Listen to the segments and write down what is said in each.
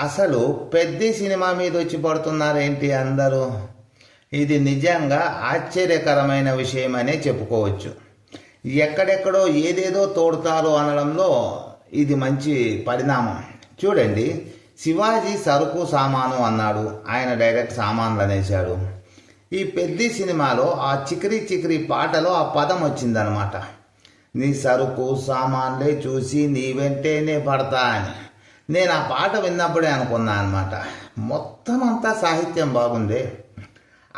అసలు పెద్ద సినిమా మీద వచ్చి పడుతున్నారేంటి అందరూ? ఇది నిజంగా ఆశ్చర్యకరమైన విషయమనే చెప్పుకోవచ్చు. ఎక్కడెక్కడో ఏదేదో తోడతారు అనడంలో ఇది మంచి పరిణామం. చూడండి శివాజీ సరుకు సామాను అన్నాడు. ఆయన డైరెక్ట్ సామాన్లు అనేశాడు. ఈ పెద్ద సినిమాలో ఆ చికిరి చికిరి పాటలో ఆ పదం వచ్చిందనమాట నీ సరుకు సామాన్లే చూసి నీ వెంటేనే పడతా అని. నేను ఆ పాట విన్నప్పుడే అనుకున్నా అనమాట మొత్తం అంతా సాహిత్యం బాగుంది.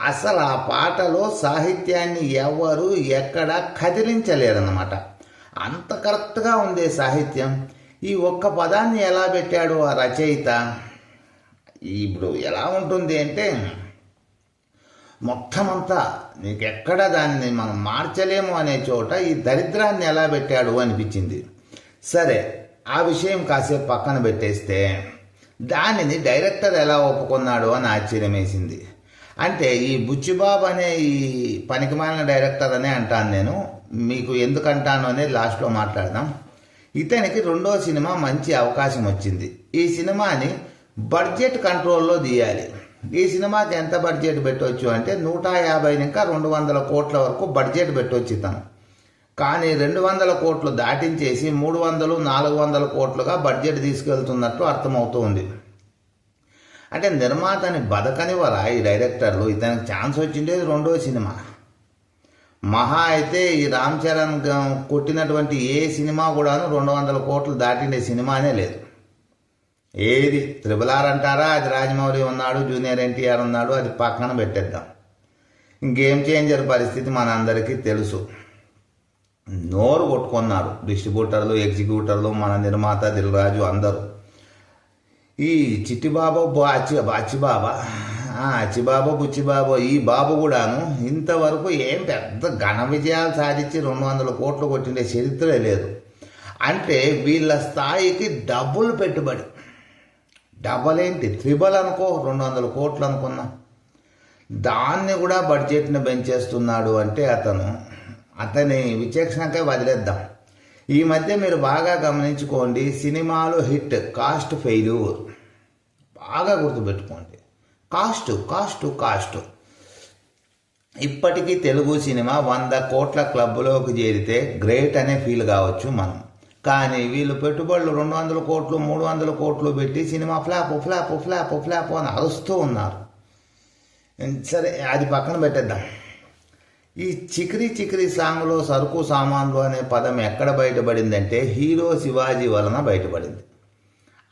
అసలు ఆ పాటలో సాహిత్యాన్ని ఎవరు ఎక్కడ కదిలించలేరన్నమాట అంత కరెక్ట్గా ఉంది సాహిత్యం. ఈ ఒక్క పదాన్ని ఎలా పెట్టాడు ఆ రచయిత? ఇప్పుడు ఎలా ఉంటుంది అంటే మొత్తం అంతా నీకు ఎక్కడ దాన్ని మనం మార్చలేము అనే చోట ఈ దరిద్రాన్ని ఎలా పెట్టాడు అనిపించింది. సరే ఆ విషయం కాసేపు పక్కన పెట్టేస్తే దానిని డైరెక్టర్ ఎలా ఒప్పుకున్నాడు అని ఆశ్చర్యం వేసింది అంటే ఈ బుచ్చిబాబు అనే ఈ పనికిమాలిన డైరెక్టర్ అనే అంటాను నేను. మీకు ఎందుకు అంటాను అనేది లాస్ట్లో మాట్లాడదాం. ఇతనికి రెండో సినిమా మంచి అవకాశం వచ్చింది. ఈ సినిమాని బడ్జెట్ కంట్రోల్లో తీయాలి. ఈ సినిమాకి ఎంత బడ్జెట్ పెట్టవచ్చు అంటే నూట యాభై ఇంకా రెండు వందల కోట్ల వరకు బడ్జెట్ పెట్టవచ్చు ఇతను కానీ రెండు వందల కోట్లు దాటించేసి మూడు వందలు నాలుగు వందల కోట్లుగా బడ్జెట్ తీసుకెళ్తున్నట్టు అర్థమవుతోంది. అంటే నిర్మాతని బతకనివరా ఈ డైరెక్టర్లు? ఇతనికి ఛాన్స్ వచ్చిండేది రెండో సినిమా. మహా అయితే ఈ రామ్ చరణ్ కొట్టినటువంటి ఏ సినిమా కూడాను రెండు వందల కోట్లు దాటిండే సినిమానే లేదు. ఏది? త్రిబుల్ ఆర్ అంటారా? అది రాజమౌళి ఉన్నాడు జూనియర్ ఎన్టీఆర్ ఉన్నాడు అది పక్కన పెట్టేద్దాం. గేమ్ చేంజర్ పరిస్థితి మనందరికీ తెలుసు. నోరు కొట్టుకున్నారు. డిస్ట్రిబ్యూటర్లు ఎగ్జిక్యూటర్లు మన నిర్మాత దిల్రాజు అందరూ. ఈ చిట్టిబాబా బాచి బాచిబాబా ఆ, అచ్చిబాబు ఈ బాబు కూడాను ఇంతవరకు ఏం పెద్ద ఘన విజయాలు సాధించి రెండు వందల కోట్లు కొట్టిండే చరిత్రే లేదు. అంటే వీళ్ళ స్థాయికి డబ్బులు పెట్టుబడి. డబల్ ఏంటి? త్రిబల్ అనుకో రెండు వందల కోట్లు అనుకున్నా. దాన్ని కూడా బడ్జెట్ని పెంచేస్తున్నాడు అంటే అతను అతని విచక్షణకే వదిలేద్దాం. ఈ మధ్య మీరు బాగా గమనించుకోండి సినిమాలు హిట్ కాస్ట్ ఫెయిల్యూర్. బాగా గుర్తుపెట్టుకోండి. Cost cost cost. ఇప్పటికీ తెలుగు సినిమా వంద కోట్ల క్లబ్లోకి చేరితే గ్రేట్ అనే ఫీల్ కావచ్చు మనం. కానీ వీళ్ళు పెట్టుబడులు రెండు వందల కోట్లు మూడు వందల కోట్లు పెట్టి cinema flop flop flop flop అని అరుస్తూ ఉన్నారు. సరే అది పక్కన పెట్టేద్దాం. ఈ చికిరి చిక్రి సాంగ్లో సరుకు సామాన్లు అనే పదం ఎక్కడ బయటపడిందంటే హీరో శివాజీ వలన బయటపడింది.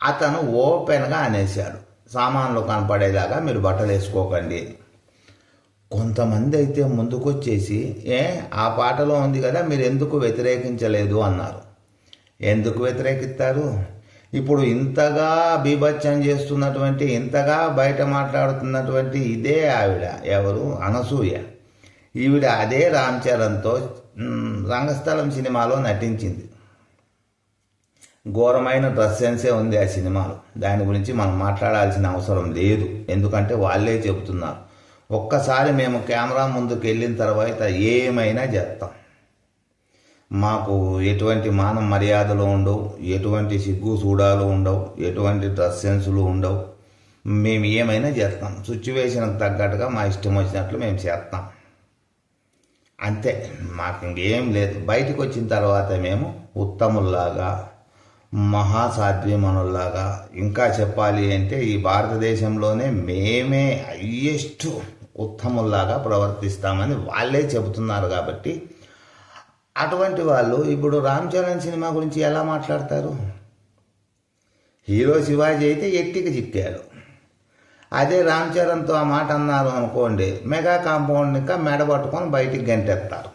అతను ఓపెన్గా అనేశాడు. సామాన్లు కనపడేలాగా మీరు బట్టలు వేసుకోకండి కొంతమంది అయితే ముందుకొచ్చేసి ఏ ఆ పాటలో ఉంది కదా మీరు ఎందుకు వ్యతిరేకించలేదు? అన్నారు. ఎందుకు వ్యతిరేకిస్తారు? ఇప్పుడు ఇంతగా బీభత్సం చేస్తున్నటువంటి ఇంతగా బయట మాట్లాడుతున్నటువంటి ఇదే ఆవిడ. ఎవరు? అనసూయ. ఈవిడ అదే రామ్ చరణ్తో రంగస్థలం సినిమాలో నటించింది. ఘోరమైన డ్రెస్ సెన్సే ఉంది ఆ సినిమాలో. దాని గురించి మనం మాట్లాడాల్సిన అవసరం లేదు. ఎందుకంటే వాళ్ళే చెబుతున్నారు. ఒక్కసారి మేము కెమెరా ముందుకు వెళ్ళిన తర్వాత ఏమైనా చేస్తాం. మాకు ఎటువంటి మానం మర్యాదలు ఉండవు ఎటువంటి సిగ్గు చూడాలు ఉండవు ఎటువంటి డ్రెస్ సెన్సులు ఉండవు. మేము ఏమైనా చేస్తాం. సిచ్యువేషన్కి తగ్గట్టుగా మా ఇష్టం వచ్చినట్లు మేము చేస్తాం. అంతే. మాకు ఇంకేం లేదు. బయటకు వచ్చిన తర్వాత మేము ఉత్తముల్లాగా మహాసాధ్వీమనుల్లాగా ఇంకా చెప్పాలి అంటే ఈ భారతదేశంలోనే మేమే హయ్యెస్ట్ ఉత్తముల్లాగా ప్రవర్తిస్తామని వాళ్ళే చెబుతున్నారు కాబట్టి అటువంటి వాళ్ళు ఇప్పుడు రామ్ చరణ్ సినిమా గురించి ఎలా మాట్లాడతారు? హీరో శివాజీ అయితే ఎట్టికి చిక్కాడు. అదే రామ్ చరణ్తో ఆ మాట అన్నారు అనుకోండి మెగా కాంపౌండ్ ఇంకా మెడ పట్టుకొని బయటికి గంటెత్తారు.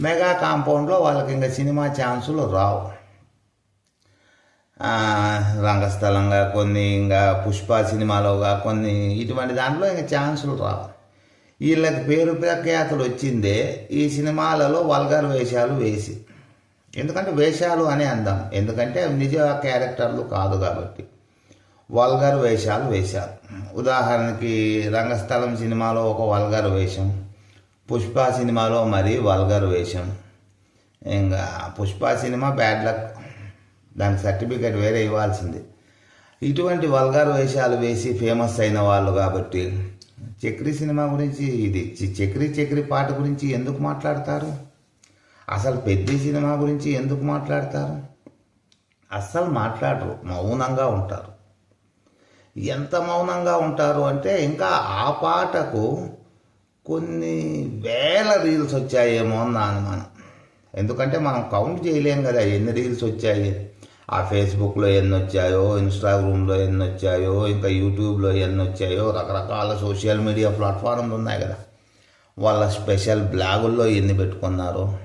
మెగా కాంపౌండ్లో వాళ్ళకి ఇంకా సినిమా ఛాన్సులు రావు. రంగస్థలంగా కొన్ని ఇంకా పుష్ప సినిమాలోగా కొన్ని ఇటువంటి దాంట్లో ఇంకా ఛాన్సులు రావు. వీళ్ళకి పేరు ప్రఖ్యాతులు వచ్చిందే ఈ సినిమాలలో వల్గర్ వేషాలు వేసి. ఎందుకంటే వేషాలు అని అందాం. ఎందుకంటే అవి నిజ క్యారెక్టర్లు కాదు కాబట్టి. వల్గర్ వేషాలు వేశారు. ఉదాహరణకి రంగస్థలం సినిమాలో ఒక వల్గర్ వేషం పుష్ప సినిమాలో మరి వల్గర్ వేషం. ఇంకా పుష్ప సినిమా బ్యాడ్ లక్ దానికి సర్టిఫికేట్ వేరే ఇవ్వాల్సింది. ఇటువంటి వల్గార్ వేషాలు వేసి ఫేమస్ అయిన వాళ్ళు కాబట్టి చక్రి సినిమా గురించి ఇది చక్రి చక్రి పాట గురించి ఎందుకు మాట్లాడతారు? అసలు పెద్ద సినిమా గురించి ఎందుకు మాట్లాడతారు? అస్సలు మాట్లాడరు మౌనంగా ఉంటారు. ఎంత మౌనంగా ఉంటారు అంటే ఇంకా ఆ పాటకు కొన్ని వేల రీల్స్ వచ్చాయేమో అని నా అనుమానం. ఎందుకంటే మనం కౌంట్ చేయలేం కదా ఎన్ని రీల్స్ వచ్చాయి. ఆ ఫేస్బుక్లో ఎన్ని వచ్చాయో ఇన్స్టాగ్రామ్లో ఎన్ని వచ్చాయో ఇంకా యూట్యూబ్లో ఎన్ని వచ్చాయో రకరకాల సోషల్ మీడియా ప్లాట్ఫామ్లు ఉన్నాయి కదా. వాళ్ళ స్పెషల్ బ్లాగుల్లో ఎన్ని పెట్టుకున్నారు.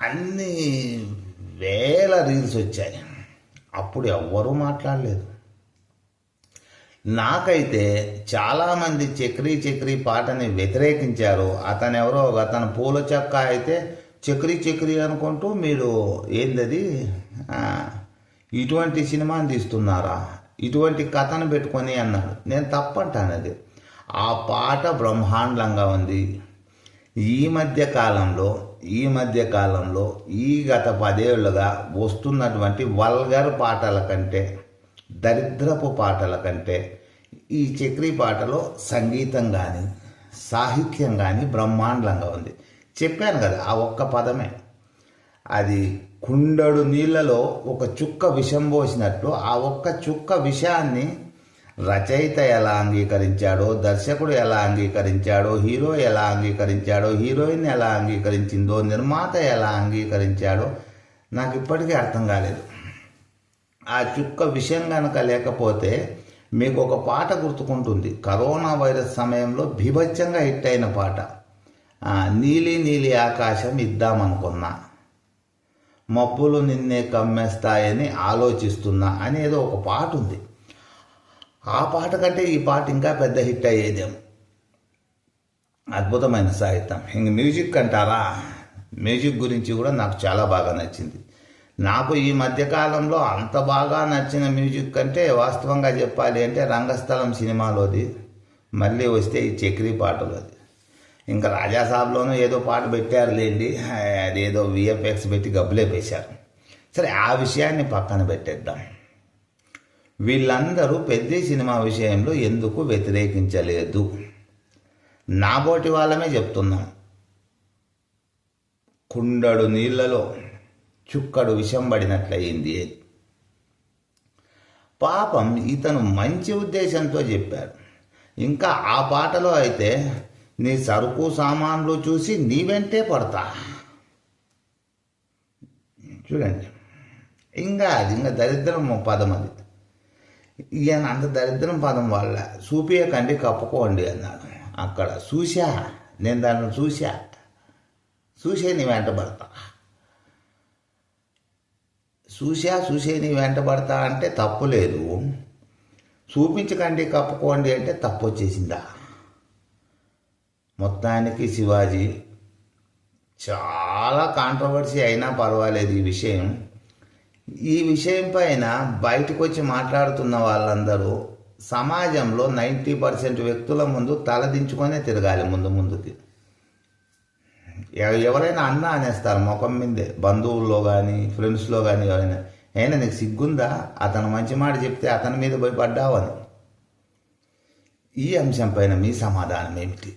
అన్ని వేల రీల్స్ వచ్చాయి. అప్పుడు ఎవ్వరూ మాట్లాడలేదు. నాకైతే చాలామంది చక్రీ చక్రీ పాటని వ్యతిరేకించారు. అతను ఎవరో అతను పూల చెక్క అయితే చక్రీ చక్రీ అనుకుంటూ మీరు ఏందది? ఇటువంటి సినిమాని తీస్తున్నారా? ఇటువంటి కథను పెట్టుకొని అన్నాడు. నేను తప్పంటాను అది. ఆ పాట బ్రహ్మాండంగా ఉంది. ఈ మధ్య కాలంలో ఈ మధ్య కాలంలో ఈ గత పదేళ్ళుగా వస్తున్నటువంటి వల్గర్ పాటల కంటే దరిద్రపు పాటల కంటే ఈ చక్రీ పాటలో సంగీతం కానీ సాహిత్యం కానీ బ్రహ్మాండంగా ఉంది. చెప్పాను కదా ఆ ఒక్క పదమే. అది కుండడు నీళ్ళలో ఒక చుక్క విషం పోసినట్లు ఆ ఒక్క చుక్క విషయాన్ని రచయిత ఎలా అంగీకరించాడో దర్శకుడు ఎలా అంగీకరించాడో హీరో ఎలా అంగీకరించాడో హీరోయిన్ ఎలా అంగీకరించిందో నిర్మాత ఎలా అంగీకరించాడో నాకు ఇప్పటికీ అర్థం కాలేదు. ఆ చుక్క విషయం కనుక లేకపోతే మీకు ఒక పాట గుర్తుకుంటుంది. కరోనా వైరస్ సమయంలో బీభత్సంగా హిట్ అయిన పాట. నీలి నీలి ఆకాశం ఇద్దామనుకున్నా. మబ్బులు నిన్నే కమ్మేస్తాయని ఆలోచిస్తున్నా అనేదో ఒక పాట ఉంది. ఆ పాట కంటే ఈ పాట ఇంకా పెద్ద హిట్ అయ్యేదేమో. అద్భుతమైన సాహిత్యం. ఇంక మ్యూజిక్ అంటారా? మ్యూజిక్ గురించి కూడా నాకు చాలా బాగా నచ్చింది. నాకు ఈ మధ్యకాలంలో అంత బాగా నచ్చిన మ్యూజిక్ అంటే వాస్తవంగా చెప్పాలి అంటే రంగస్థలం సినిమాలోది మళ్ళీ వస్తే ఈ చక్రీ పాటలోది. ఇంకా రాజాసాబ్లోనూ ఏదో పాట పెట్టారు లేండి అదేదో విఎఫ్ఎక్స్ పెట్టి గబ్బులేపేశారు సరే ఆ విషయాన్ని పక్కన పెట్టేద్దాం. వీళ్ళందరూ పెద్ద సినిమా విషయంలో ఎందుకు వ్యతిరేకించలేదు? నాబోటి వాళ్ళమే చెప్తున్నాం కుండడు నీళ్ళలో చుక్కడు విషం పడినట్లయింది. అని. పాపం ఇతను మంచి ఉద్దేశంతో చెప్పాడు. ఇంకా ఆ పాటలో అయితే నీ సరుకు సామాన్లు చూసి నీ వెంటే పడతా. చూడండి. ఇంకా అది ఇంకా దరిద్రం పదం అది. ఈయన అంత దరిద్రం పదం వల్ల చూపియకండి కప్పుకోండి అన్నాడు. అక్కడ చూశా నేను దాన్ని చూశా. చూసే నీ వెంట పడతా. చూసా చూసే నీ అంటే తప్పు లేదు. చూపించకండి కప్పుకోండి అంటే తప్పు వచ్చేసిందా? మొత్తానికి శివాజీ చాలా కాంట్రవర్సీ అయినా పర్వాలేదు ఈ విషయం. ఈ విషయం పైన బయటకు వచ్చి మాట్లాడుతున్న వాళ్ళందరూ సమాజంలో నైంటీ పర్సెంట్ వ్యక్తుల ముందు తలదించుకొనే తిరగాలి ముందు ముందుకి. ఎవరైనా అన్న అనేస్తారు ముఖం మీదే. బంధువుల్లో కానీ ఫ్రెండ్స్లో కానీ ఎవరైనా. అయినా నీకు సిగ్గుందా? అతను మంచి మాట చెప్తే అతని మీద పోయి అని. ఈ అంశం పైన మీ సమాధానం ఏమిటి?